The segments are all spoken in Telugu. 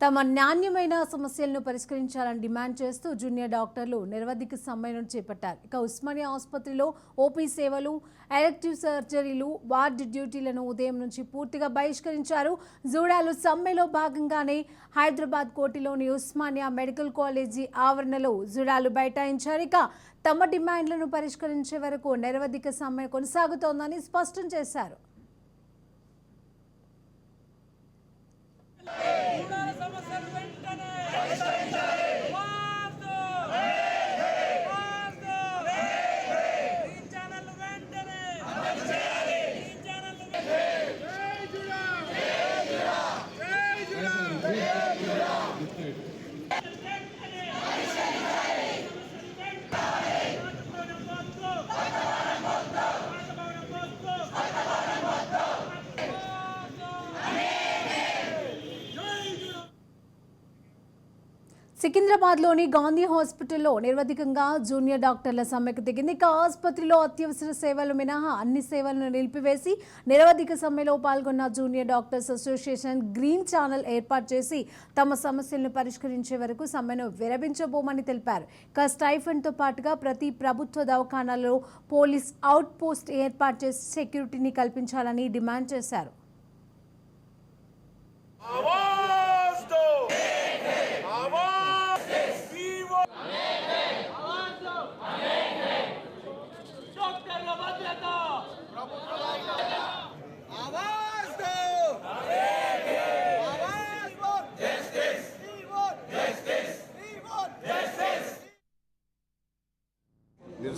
తమ నాణ్యమైన సమస్యలను పరిష్కరించాలని డిమాండ్ చేస్తూ జూనియర్ డాక్టర్లు నిరవధిక సమ్మెను చేపట్టారు. ఇక ఉస్మానియా ఆసుపత్రిలో ఓపీ సేవలు ఎలక్టివ్ సర్జరీలు వార్డ్ డ్యూటీలను ఉదయం నుంచి పూర్తిగా బహిష్కరించారు. జూడాలు సమ్మెలో భాగంగానే హైదరాబాద్ కోటిలోని ఉస్మానియా మెడికల్ కాలేజీ ఆవరణలో జూడాలు బైఠాయించారు. ఇక తమ డిమాండ్లను పరిష్కరించే వరకు నిరవధిక సమ్మె కొనసాగుతోందని స్పష్టం చేశారు మూడాల సమస్యలు వెంటనే వార్డు! వార్డు! ఈ ఛానల్ వెంటనే ఈ ఛానల్ సికింద్రాబాద్లోని గాంధీ హాస్పిటల్లో నిర్వధికంగా జూనియర్ డాక్టర్ల సమ్మెకు దిగింది. ఇక ఆసుపత్రిలో అత్యవసర సేవలు మినహా అన్ని సేవలను నిలిపివేసి నిరవధిక సమ్మెలో పాల్గొన్న junior doctors association green channel ఏర్పాటు చేసి తమ సమస్యలను పరిష్కరించే వరకు సమ్మెను విరమించబోమని తెలిపారు. ఇక స్టైఫండ్తో పాటుగా ప్రతి ప్రభుత్వ దవాఖానాల్లో పోలీస్ అవుట్ పోస్ట్ ఏర్పాటు చేసి సెక్యూరిటీని కల్పించాలని డిమాండ్ చేశారు.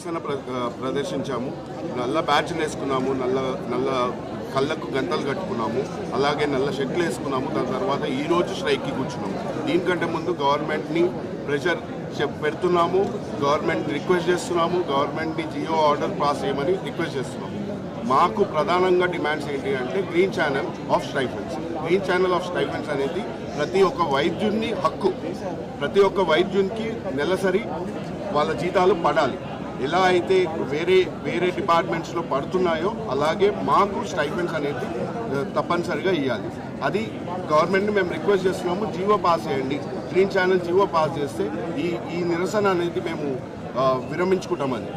నిరసన ప్ర ప్రదర్శించాము. నల్ల బ్యాచ్లు వేసుకున్నాము నల్ల నల్ల కళ్ళకు గంతలు కట్టుకున్నాము అలాగే నల్ల షర్ట్లు వేసుకున్నాము దాని తర్వాత ఈరోజు స్ట్రైక్కి కూర్చున్నాము. దీనికంటే ముందు గవర్నమెంట్ని ప్రెషర్ చెప్ పెడుతున్నాము గవర్నమెంట్ రిక్వెస్ట్ చేస్తున్నాము గవర్నమెంట్ని జియో ఆర్డర్ పాస్ చేయమని రిక్వెస్ట్ చేస్తున్నాము. మాకు ప్రధానంగా డిమాండ్స్ ఏంటి అంటే green channel of stipends. Green channel of stipends అనేది ప్రతి ఒక్క వైద్యుని హక్కు. ప్రతి ఒక్క వైద్యునికి నెలసరి వాళ్ళ జీతాలు పడాలి. ఎలా అయితే వేరే వేరే డిపార్ట్మెంట్స్లో పడుతున్నాయో అలాగే మాకు స్టైఫెండ్స్ అనేది తప్పనిసరిగా ఇవ్వాలి అది గవర్నమెంట్ని మేము రిక్వెస్ట్ చేస్తున్నాము జీవో పాస్ చేయండి. గ్రీన్ ఛానల్ జీవో పాస్ చేస్తే ఈ ఈ నిరసన అనేది మేము విరమించుకుంటామని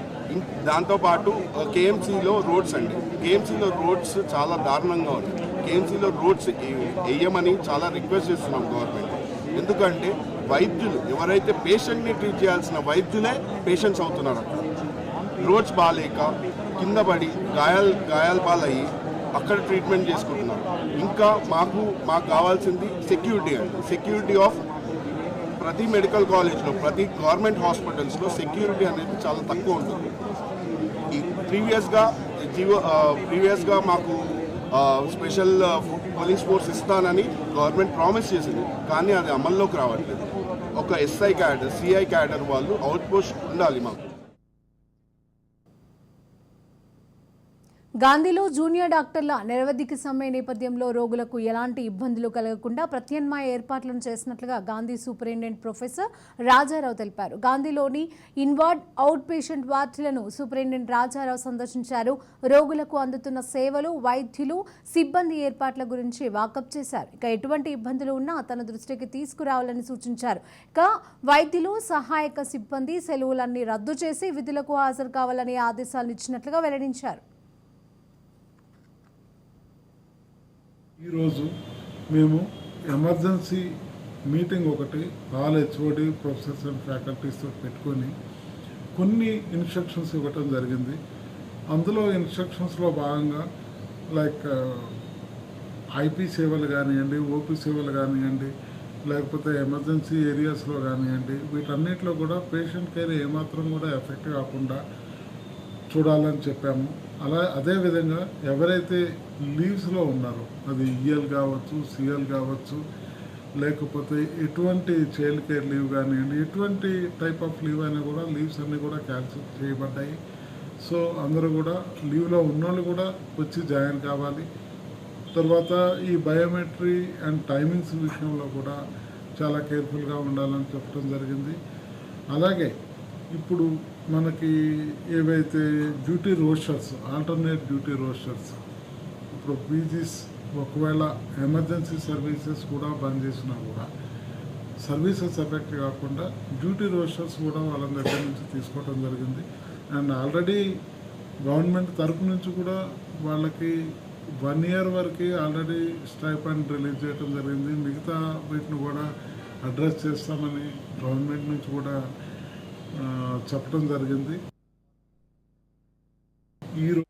దాంతోపాటు కేఎంసీలో రోడ్స్ అండి. కేఎంసీలో రోడ్స్ చాలా దారుణంగా ఉన్నాయి కేఎంసీలో రోడ్స్ వేయమని చాలా రిక్వెస్ట్ చేస్తున్నాం గవర్నమెంట్. ఎందుకంటే వైద్యులు ఎవరైతే పేషెంట్ని ట్రీట్ చేయాల్సిన వైద్యులే పేషెంట్స్ అవుతున్నారు అక్కడ. రోడ్స్ బాగాలేక కింద పడి గాయాలు గాయాల పాలయ్యి అక్కడ ట్రీట్మెంట్ చేసుకుంటున్నారు ఇంకా మాకు మాకు కావాల్సింది సెక్యూరిటీ అండి. సెక్యూరిటీ ఆఫ్ ప్రతి మెడికల్ కాలేజ్లో ప్రతి గవర్నమెంట్ హాస్పిటల్స్లో సెక్యూరిటీ అనేది చాలా తక్కువ ఉంటుంది. ఈ ప్రీవియస్గా జీవో ప్రీవియస్గా మాకు స్పెషల్ పోలీస్ ఫోర్స్ ఇస్తానని గవర్నమెంట్ ప్రామిస్ చేసింది. కానీ అది అమల్లోకి రావట్లేదు. ఒక ఎస్ఐ క్యాడర్ సిఐ క్యాడర్ వాళ్ళు అవుట్ పోస్ట్ ఉండాలి మాకు. గాంధీలో జూనియర్ డాక్టర్ల నిరవధిక సమ్మె నేపథ్యంలో రోగులకు ఎలాంటి ఇబ్బందులు కలగకుండా ప్రత్యామ్నాయ ఏర్పాట్లను చేసినట్లుగా గాంధీ సూపరింటెండెంట్ ప్రొఫెసర్ రాజారావు తెలిపారు. గాంధీలోని ఇన్వార్డ్ అవుట్ పేషెంట్ వార్డులను సూపరింటెండెంట్ రాజారావు సందర్శించారు. రోగులకు అందుతున్న సేవలు వైద్యులు సిబ్బంది ఏర్పాట్ల గురించి వాకప్ చేశారు. ఇక ఎటువంటి ఇబ్బందులు ఉన్నా తన దృష్టికి తీసుకురావాలని సూచించారు. ఇక వైద్యులు సహాయక సిబ్బంది సెలవులన్నీ రద్దు చేసి విధులకు హాజరు కావాలని ఆదేశాలు ఇచ్చినట్లుగా వెల్లడించారు. ఈరోజు మేము ఎమర్జెన్సీ మీటింగ్ ఒకటి ఆల్ హెచ్ఓడి ప్రొఫెసర్స్ అండ్ ఫ్యాకల్టీస్తో పెట్టుకొని కొన్ని ఇన్స్ట్రక్షన్స్ ఇవ్వటం జరిగింది. అందులో ఇన్స్ట్రక్షన్స్లో భాగంగా లైక్ ఐపీ సేవలు కానివ్వండి ఓపీ సేవలు కానివ్వండి లేకపోతే ఎమర్జెన్సీ ఏరియాస్లో కానివ్వండి వీటన్నిటిలో కూడా పేషెంట్ కేర్ ఏమాత్రం కూడా ఎఫెక్ట్ కాకుండా చూడాలని చెప్పాము. అలా అదేవిధంగా ఎవరైతే లీవ్స్లో ఉన్నారో అది ఈఎల్ కావచ్చు సిఎల్ కావచ్చు లేకపోతే ఎటువంటి చైల్డ్ కేర్ లీవ్ కానివ్వండి ఎటువంటి టైప్ ఆఫ్ లీవ్ అయినా కూడా లీవ్స్ అన్నీ కూడా క్యాన్సిల్ చేయబడ్డాయి. సో అందరూ కూడా లీవ్లో ఉన్నోళ్ళు కూడా వచ్చి జాయిన్ కావాలి. తర్వాత ఈ బయోమెట్రీ అండ్ టైమింగ్స్ విషయంలో కూడా చాలా కేర్ఫుల్గా ఉండాలని చెప్పడం జరిగింది. అలాగే ఇప్పుడు మనకి ఏవైతే duty rosters alternate duty rosters ఇప్పుడు పీజీస్ ఒకవేళ ఎమర్జెన్సీ సర్వీసెస్ కూడా బంద్ చేసినా కూడా సర్వీసెస్ ఎఫెక్ట్ కాకుండా డ్యూటీ రోస్టర్స్ కూడా వాళ్ళ దగ్గర నుంచి తీసుకోవడం జరిగింది. అండ్ ఆల్రెడీ గవర్నమెంట్ తరపు నుంచి కూడా వాళ్ళకి వన్ ఇయర్ వరకు ఆల్రెడీ స్టైపండ్ రిలీజ్ చేయడం జరిగింది. మిగతా వీటిని కూడా అడ్రస్ చేస్తామని గవర్నమెంట్ నుంచి కూడా చెప్పడం జరిగింది. ఈ